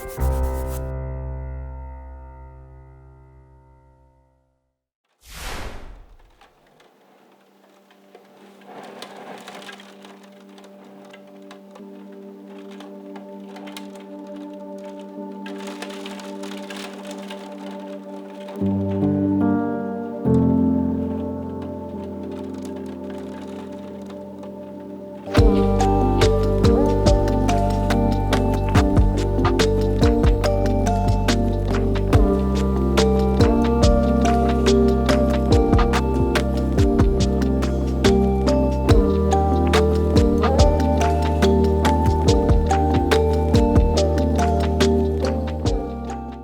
thank mm -hmm. you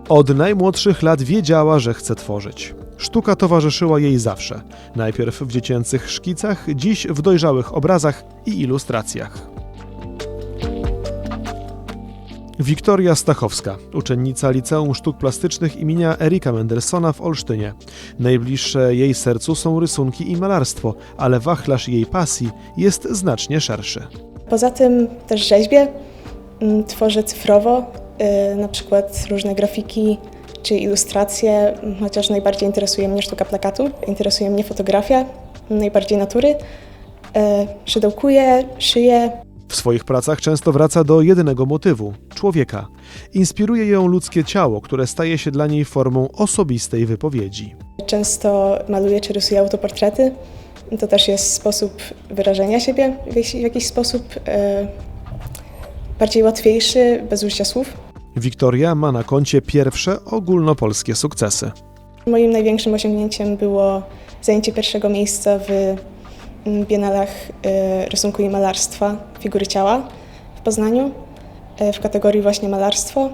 Od najmłodszych lat wiedziała, że chce tworzyć. Sztuka towarzyszyła jej zawsze. Najpierw w dziecięcych szkicach, dziś w dojrzałych obrazach i ilustracjach. Wiktoria Stachowska, uczennica Liceum Sztuk Plastycznych imienia Erika Mendelssohna w Olsztynie. Najbliższe jej sercu są rysunki i malarstwo, ale wachlarz jej pasji jest znacznie szerszy. Poza tym też rzeźbię, mm, tworzę cyfrowo, na przykład różne grafiki czy ilustracje, chociaż najbardziej interesuje mnie sztuka plakatu, interesuje mnie fotografia, najbardziej natury. Y, Szydełkuję, szyję, W swoich pracach często wraca do jedynego motywu człowieka. Inspiruje ją ludzkie ciało, które staje się dla niej formą osobistej wypowiedzi. często maluję czy rysuję autoportrety. To też jest sposób wyrażenia siebie w jakiś, w jakiś sposób y, bardziej łatwiejszy, bez użycia słów. Wiktoria ma na koncie pierwsze ogólnopolskie sukcesy. Moim największym osiągnięciem było zajęcie pierwszego miejsca w mm, Biennalach e, rysunku i malarstwa figury ciała w Poznaniu e, w kategorii właśnie malarstwo,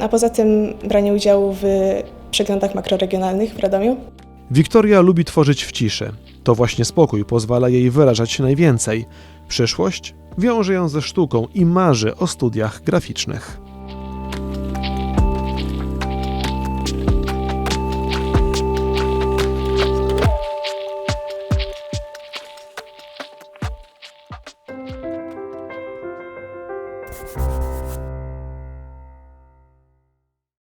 a poza tym branie udziału w przeglądach makroregionalnych w Radomiu. Wiktoria lubi tworzyć w ciszy. To właśnie spokój pozwala jej wyrażać się najwięcej. Przyszłość wiąże ją ze sztuką i marzy o studiach graficznych. you